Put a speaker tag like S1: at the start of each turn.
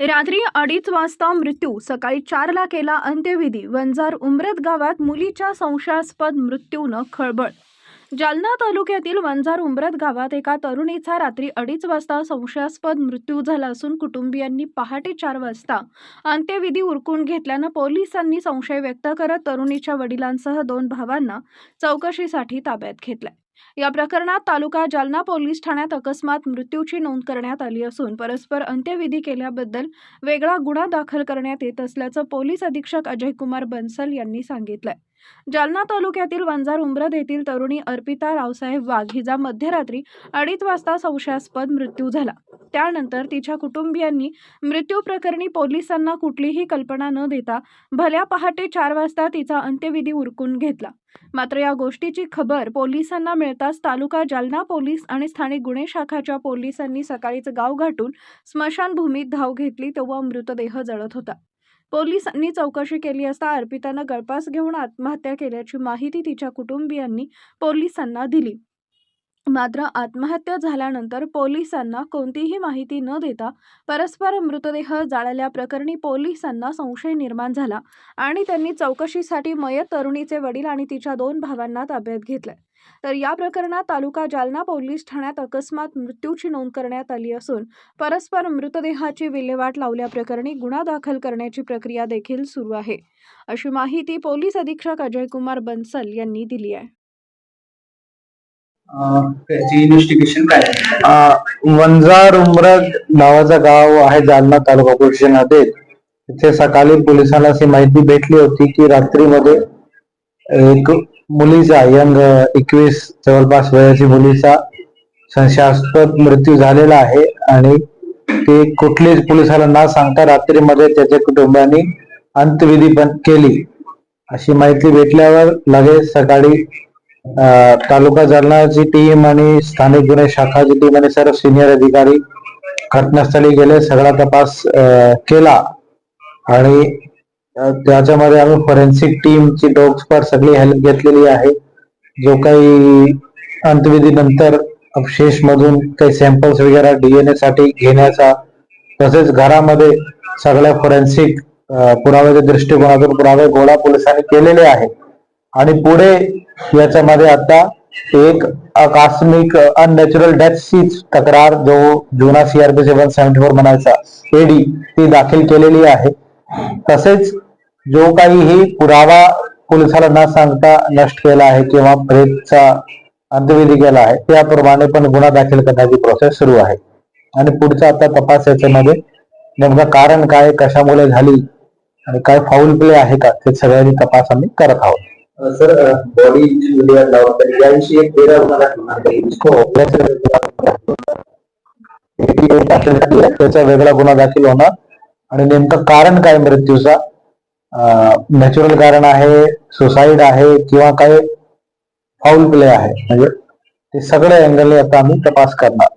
S1: रात्री अडीच वाजता मृत्यू. सकाळी चारला केला अंत्यविधी. वंजार उमरत गावात मुलीच्या संशयास्पद मृत्यूनं खळबळ. जालना तालुक्यातील वंजार उमरत गावात एका तरुणीचा रात्री अडीच वाजता संशयास्पद मृत्यू झाला असून कुटुंबियांनी पहाटे चार वाजता अंत्यविधी उरकून घेतल्यानं पोलिसांनी संशय व्यक्त करत तरुणीच्या वडिलांसह दोन भावांना चौकशीसाठी ताब्यात घेतलाय. या प्रकरणात तालुका जालना पोलीस ठाण्यात अकस्मात मृत्यूची नोंद करण्यात आली असून परस्पर अंत्यविधी केल्याबद्दल वेगळा गुन्हा दाखल करण्यात येत असल्याचं पोलीस अधीक्षक अजयकुमार बन्सल यांनी सांगितलं जालना तालुक्यातील वंजार उमरद येथील तरुणी अर्पिता रावसाहेब वाघ हिचा मध्यरात्री अडीच वाजता संशयास्पद मृत्यू झाला. त्यानंतर तिच्या कुटुंबियांनी मृत्यू प्रकरणी पोलिसांना कुठलीही कल्पना न देता भल्या पहाटे चार वाजता तिचा अंत्यविधी उरकून घेतला. मात्र या गोष्टीची खबर पोलिसांना मिळताच तालुका जालना पोलीस आणि स्थानिक गुन्हे शाखाच्या पोलिसांनी सकाळीच गाव गाठून स्मशानभूमीत धाव घेतली तेव्हा मृतदेह जळत होता. पोलिसांनी चौकशी केली असता अर्पितानं गळपास घेऊन आत्महत्या केल्याची माहिती तिच्या कुटुंबियांनी पोलिसांना दिली. मात्र आत्महत्या झाल्यानंतर पोलिसांना कोणतीही माहिती न देता परस्पर मृतदेह जाळल्याप्रकरणी पोलिसांना संशय निर्माण झाला आणि त्यांनी चौकशीसाठी मयत तरुणीचे वडील आणि तिच्या दोन भावांना ताब्यात घेतलं. तर या प्रकरणात तालुका जालना पोलीस ठाण्यात अकस्मात मृत्यूची नोंद करण्यात आली असून परस्पर मृतदेहाची विल्हेवाट लावल्याप्रकरणी गुन्हा दाखल करण्याची प्रक्रिया देखील सुरू आहे. अशी माहिती पोलीस अधीक्षक अजयकुमार बन्सल यांनी दिली आहे.
S2: वंजार उमरग नावाचं गाव आहे जालना तालुका पोलीस तिथे सकाळी पोलिसांना अशी माहिती भेटली होती की रात्रीमध्ये एक मुलीचा यंग एकवीस जवळपास वयाची मुलीचा संशयास्पद मृत्यू झालेला आहे आणि ते कुठलीच पोलिसाला न सांगता रात्रीमध्ये त्याच्या कुटुंबाने अंत्यविधी पण केली. अशी माहिती भेटल्यावर लगेच सकाळी तालुका जालनाची टीम आणि स्थानिक गुन्हे शाखाची टीम आणि सर्व सिनियर अधिकारी घटनास्थळी गेले सगळा तपास केला. आणि त्याच्यामध्ये आम्ही फॉरेन्सिक टीमची डॉग्सपर सगळी हेल्प घेतलेली आहे. जो काही अंतविधीनंतर अवशेष मधून काही सॅम्पल्स वगैरे डीएनए साठी घेण्याचा तसेच घरामध्ये सगळ्या फॉरेन्सिक पुराव्याच्या दृष्टिकोनातून पुरावे गोळा पोलिसांनी केलेले आहेत. आणि पुढे याच्यामध्ये आता एक आकस्मिक अननॅचरल डेथची तक्रार जो जुना सीआरपी सेव्हन सेव्हन्टी फोर म्हणायचा एडी ती दाखल केलेली आहे. तसेच जो काही ही पुरावा पोलिसाला न सांगता नष्ट केला आहे किंवा प्रेतचा अंत्यविधी केला आहे त्याप्रमाणे पण गुन्हा दाखल करण्याची प्रोसेस सुरू आहे. आणि पुढचा आता तपास याच्यामध्ये नेमकं कारण काय कशामुळे झाली आणि काय फाऊल प्ले आहे का ते सगळ्यांनी तपास आम्ही करत आहोत.
S3: सर बॉडी याविषयी एक.
S2: त्याचा वेगळा गुन्हा दाखल होणार. आणि नेमकं कारण काय मृत्यूचा? नॅचरल कारण आहे सुसाईड आहे किंवा काय फाऊल प्ले आहे? म्हणजे ते सगळे अँगलने आता आम्ही तपास करणार.